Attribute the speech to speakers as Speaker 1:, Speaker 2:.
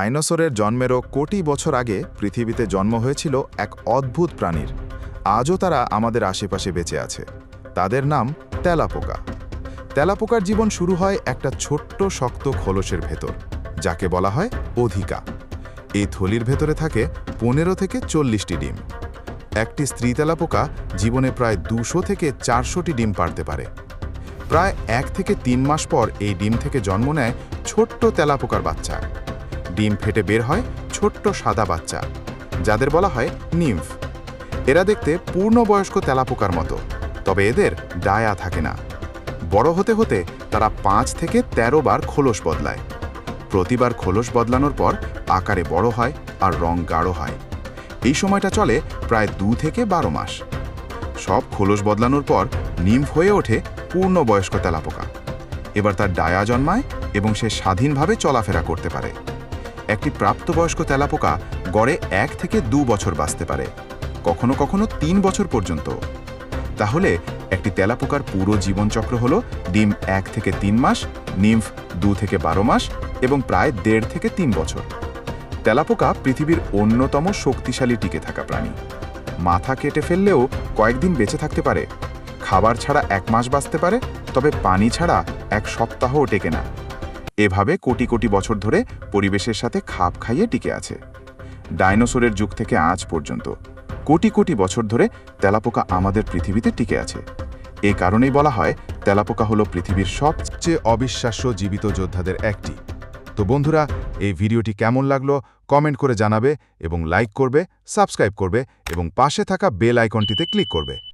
Speaker 1: ডাইনোসরের জন্মেরও কোটি বছর আগে পৃথিবীতে জন্ম হয়েছিল এক অদ্ভুত প্রাণীর। আজও তারা আমাদের আশেপাশে বেঁচে আছে। তাদের নাম তেলাপোকা। তেলাপোকার জীবন শুরু হয় একটা ছোট্ট, শক্ত খোলসের ভেতর, যাকে বলা হয় অধিকা। এই থলির ভেতরে থাকে পনেরো থেকে চল্লিশটি ডিম। একটি স্ত্রী তেলাপোকা জীবনে প্রায় দুশো থেকে চারশোটি ডিম পারতে পারে। প্রায় এক থেকে তিন মাস পর এই ডিম থেকে জন্ম নেয় ছোট্ট তেলাপোকার বাচ্চা। ডিম ফেটে বের হয় ছোট্ট সাদা বাচ্চা, যাদের বলা হয় নিম্ফ। এরা দেখতে পূর্ণবয়স্ক তেলাপোকার মতো, তবে এদের ডায়া থাকে না। বড় হতে হতে তারা পাঁচ থেকে ১৩ বার খোলস বদলায়। প্রতিবার খোলস বদলানোর পর আকারে বড় হয় আর রং গাঢ় হয়। এই সময়টা চলে প্রায় দু থেকে বারো মাস। সব খোলস বদলানোর পর নিম্ফ হয়ে ওঠে পূর্ণবয়স্ক তেলাপোকা। এবার তার ডায়া জন্মায় এবং সে স্বাধীনভাবে চলাফেরা করতে পারে। একটি প্রাপ্তবয়স্ক তেলাপোকা গড়ে এক থেকে দু বছর বাঁচতে পারে, কখনো কখনো তিন বছর পর্যন্ত। তাহলে একটি তেলাপোকার পুরো জীবনচক্র হল ডিম এক থেকে তিন মাস, নিম্ফ দু থেকে বারো মাস এবং প্রায় দেড় থেকে তিন বছর। তেলাপোকা পৃথিবীর অন্যতম শক্তিশালী টিকে থাকা প্রাণী। মাথা কেটে ফেললেও কয়েকদিন বেঁচে থাকতে পারে। খাবার ছাড়া এক মাস বাঁচতে পারে, তবে পানি ছাড়া এক সপ্তাহও টেকে না। এভাবে কোটি কোটি বছর ধরে পরিবেশের সাথে খাপ খাইয়ে টিকে আছে। ডাইনোসরের যুগ থেকে আজ পর্যন্ত কোটি কোটি বছর ধরে তেলাপোকা আমাদের পৃথিবীতে টিকে আছে। এ কারণেই বলা হয় তেলাপোকা হলো পৃথিবীর সবচেয়ে অবিশ্বাস্য জীবিত যোদ্ধাদের একটি। তো বন্ধুরা, এই ভিডিওটি কেমন লাগল কমেন্ট করে জানাবে এবং লাইক করবে, সাবস্ক্রাইব করবে এবং পাশে থাকা বেল আইকনটিতে ক্লিক করবে।